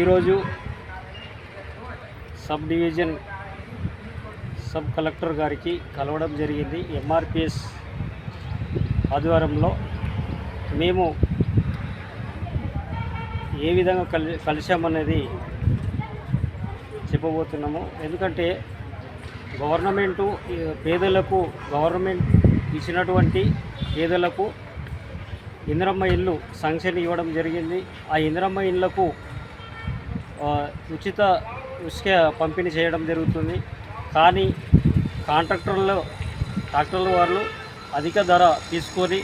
ఈరోజు sub division sub collector గారికి కలవడం జరిగింది. ఎంఆర్పిఎస్ ఆధ్వర్యంలో మేము ఏ విధంగా కలి కలిసామనేది చెప్పబోతున్నాము. ఎందుకంటే గవర్నమెంటు పేదలకు గవర్నమెంట్ ఇచ్చినటువంటి పేదలకు ఇందిరమ్మ ఇల్లు సంక్షణ ఇవ్వడం జరిగింది. ఆ ఇందిరమ్మ ఇళ్ళకు ఉచిత ఉచిత పంపిణీ చేయడం జరుగుతుంది. కానీ కాంట్రాక్టర్లు ట్రాక్టర్ల వాళ్ళు అధిక ధర తీసుకొని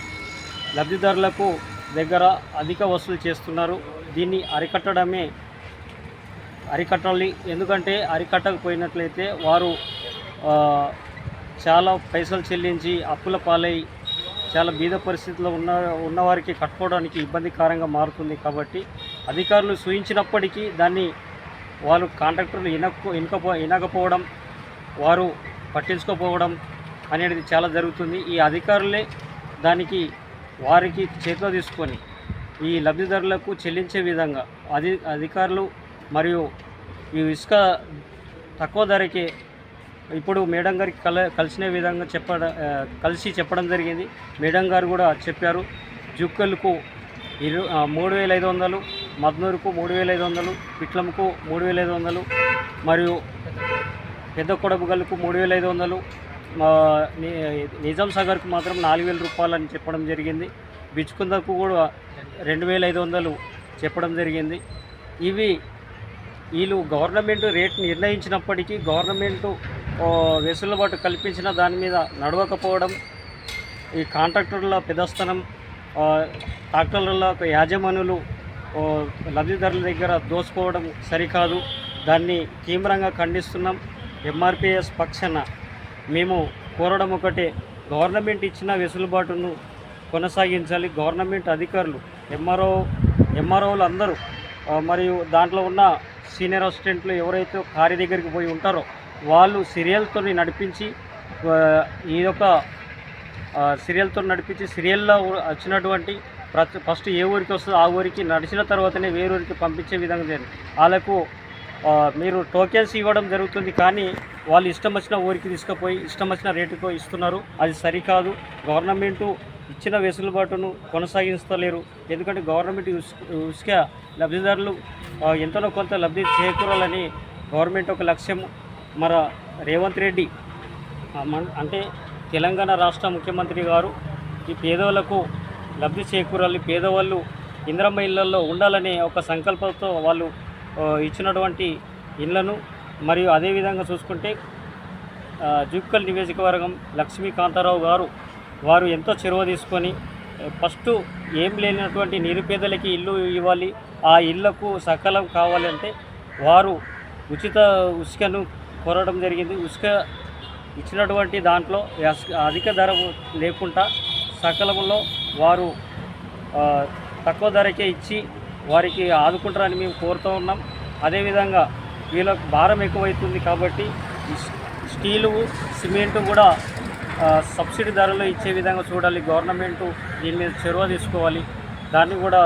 లబ్ధిదారులకు దగ్గర అధిక వసూలు చేస్తున్నారు. దీన్ని అరికట్టడమే అరికట్టాలి. ఎందుకంటే అరికట్టకపోయినట్లయితే వారు చాలా పైసలు చెల్లించి అప్పుల పాలై చాలా బీద పరిస్థితుల్లో ఉన్న ఉన్నవారికి కట్టుకోవడానికి ఇబ్బందికరంగా మారుతుంది కాబట్టి అధికారులు సూచించినప్పటికీ దాన్ని వాళ్ళు కాంట్రాక్టర్లు ఇనక్కు ఇనకపో ఇనకపోవడం వారు పట్టించుకోపోవడం అనేది చాలా జరుగుతుంది. ఈ అధికారులే దానికి వారికి చేతిలో తీసుకొని ఈ లబ్ధిదారులకు చెల్లించే విధంగా అధి అధికారులు మరియు ఈ ఇసుక తక్కువ ధరకే ఇప్పుడు మేడం గారికి కల కలిసిన విధంగా చెప్పడం కలిసి చెప్పడం జరిగింది. మేడం గారు కూడా చెప్పారు. జుక్కలకు ఇరు మూడు వేల ఐదు వందలు మద్నూరుకు మూడు వేల ఐదు వందలు పిట్లంకు మూడు వేల ఐదు వందలు మరియు పెద్ద కొడబుగల్కు మూడు వేల ఐదు వందలు ని- నిజాం సాగర్కు మాత్రం నాలుగు వేల రూపాయలు అని చెప్పడం జరిగింది. బిచ్చుకుందకు కూడా రెండు వేల ఐదు వందలు చెప్పడం జరిగింది. ఇవి వీళ్ళు గవర్నమెంట్ రేట్ నిర్ణయించినప్పటికీ గవర్నమెంట్ వెసులుబాటు కల్పించిన దాని మీద నడవకపోవడం ఈ కాంట్రాక్టర్ల పెదస్తనం ట్రాక్టర్ల యాజమానులు లబ్ధిదారుల దగ్గర దోసుకోవడం సరికాదు. దాన్ని తీవ్రంగా ఖండిస్తున్నాం. ఎంఆర్పిఎస్ పక్షాన మేము కోరడం ఒకటే. గవర్నమెంట్ ఇచ్చిన వెసులుబాటును కొనసాగించాలి. గవర్నమెంట్ అధికారులు ఎంఆర్ఓ ఎంఆర్ఓలు అందరూ మరియు దాంట్లో ఉన్న సీనియర్ అసిస్టెంట్లు ఎవరైతే కారి దగ్గరికి పోయి ఉంటారో వాళ్ళు సీరియల్తో నడిపించి ఈ యొక్క సీరియల్తో నడిపించి సీరియల్లో వచ్చినటువంటి ప్రతి ఫస్ట్ ఏ ఊరికి వస్తుందో ఆ ఊరికి నడిచిన తర్వాతనే వేరే ఊరికి పంపించే విధంగా జరిగింది. వాళ్ళకు మీరు టోకెన్స్ ఇవ్వడం జరుగుతుంది కానీ వాళ్ళు ఇష్టం వచ్చిన ఊరికి తీసుకుపోయి ఇష్టం వచ్చిన రేటుకు ఇస్తున్నారు. అది సరికాదు. గవర్నమెంటు ఇచ్చిన వెసులుబాటును కొనసాగిస్తలేరు. ఎందుకంటే గవర్నమెంట్ ఇసుక ఉసుక లబ్ధిదారులు ఎంతనో కొంత లబ్ధి చేకూరాలని గవర్నమెంట్ ఒక లక్ష్యం. మన రేవంత్ రెడ్డి అంటే తెలంగాణ రాష్ట్ర ముఖ్యమంత్రి గారు ఈ పేదోళ్ళకు లబ్ధి చేకూరాలి. పేదవాళ్ళు ఇంద్రమ్మ ఇళ్ళలో ఉండాలనే ఒక సంకల్పంతో వాళ్ళు ఇచ్చినటువంటి ఇళ్ళను మరియు అదేవిధంగా చూసుకుంటే ఆ, జుక్కల్ నియోజకవర్గం లక్ష్మీకాంతారావు గారు వారు ఎంతో చెరువ తీసుకొని ఫస్ట్ ఏం లేనటువంటి నిరుపేదలకి ఇల్లు ఇవ్వాలి. ఆ ఇళ్ళకు సకలం కావాలంటే వారు ఉచిత ఉసుకను కోరడం జరిగింది. ఉసుక ఇచ్చినటువంటి దాంట్లో అధిక ధర లేకుండా సకలంలో వారు తక్కువ ధరకే ఇచ్చి వారికి ఆదుకుంటారని మేము కోరుతూ ఉన్నాం. అదేవిధంగా వీళ్ళకు భారం ఎక్కువైతుంది కాబట్టి స్టీలు సిమెంటు కూడా సబ్సిడీ ధరలో ఇచ్చే విధంగా చూడాలి. గవర్నమెంట్ దీని మీద చొరవ తీసుకోవాలి. దాన్ని కూడా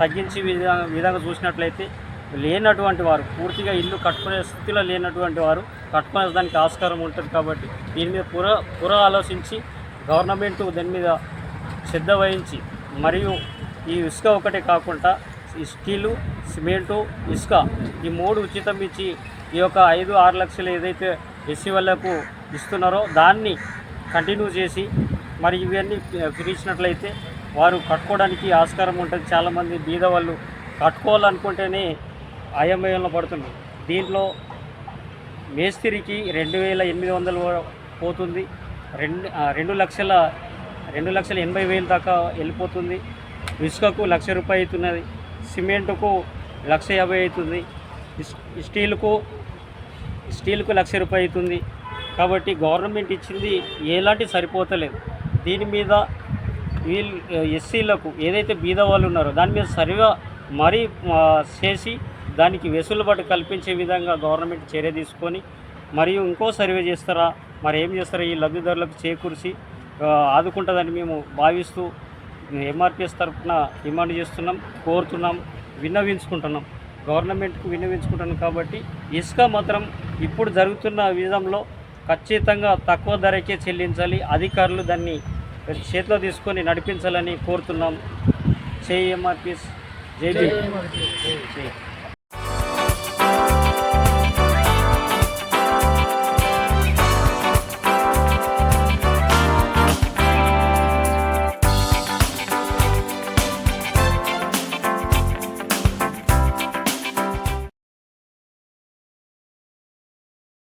తగ్గించి విధంగా విధంగా చూసినట్లయితే లేనటువంటి వారు పూర్తిగా ఇల్లు కట్టుకునే స్థితిలో లేనటువంటి వారు కట్టుకునే దానికి ఆస్కారం ఉంటుంది కాబట్టి దీని మీద పుర పుర ఆలోచించి గవర్నమెంట్ దాని మీద శ్రద్ధ వహించి మరియు ఈ ఇసుక ఒకటే కాకుండా ఈ స్టీలు సిమెంటు ఇసుక ఈ మూడు ఉచితం ఇచ్చి ఈ యొక్క ఐదు ఆరు లక్షలు ఏదైతే ఎస్సీ వాళ్ళకు ఇస్తున్నారో దాన్ని కంటిన్యూ చేసి మరి ఇవన్నీ పిలిచినట్లయితే వారు కట్టుకోవడానికి ఆస్కారం ఉంటుంది. చాలామంది బీద వాళ్ళు కట్టుకోవాలనుకుంటేనే అయమయంలో పడుతున్నారు. దీంట్లో మేస్త్రికి రెండు వేల ఎనిమిది వందలు పోతుంది. రెండు రెండు లక్షల రెండు లక్షల ఎనభై వేలు దాకా వెళ్ళిపోతుంది. ఇసుకకు లక్ష రూపాయి అవుతున్నది. సిమెంటుకు లక్ష యాభై అవుతుంది. స్టీల్కు స్టీల్కు లక్ష రూపాయి అవుతుంది. కాబట్టి గవర్నమెంట్ ఇచ్చింది ఎలాంటి సరిపోతలేదు. దీని మీద వీళ్ళు ఎస్సీలకు ఏదైతే బీద వాళ్ళు ఉన్నారో దాని మీద సరిగా మరీ చేసి దానికి వెసులుబాటు కల్పించే విధంగా గవర్నమెంట్ చర్య తీసుకొని మరియు ఇంకో సర్వే చేస్తారా? మరి ఏం చేస్తారా? ఈ లబ్ధిదారులకు చేకూర్చి ఆదుకుంటుందని మేము భావిస్తూ ఎంఆర్పిఎస్ తరఫున డిమాండ్ చేస్తున్నాం కోరుతున్నాం విన్నవించుకుంటున్నాం. గవర్నమెంట్కు వినియోగించుకుంటాను కాబట్టి ఇసుక మాత్రం ఇప్పుడు జరుగుతున్న విధంలో ఖచ్చితంగా తక్కువ ధరకే చెల్లించాలి. అధికారులు దాన్ని చేతిలో తీసుకొని నడిపించాలని కోరుతున్నాం. జై ఎంఆర్పిఎస్ జై. జై.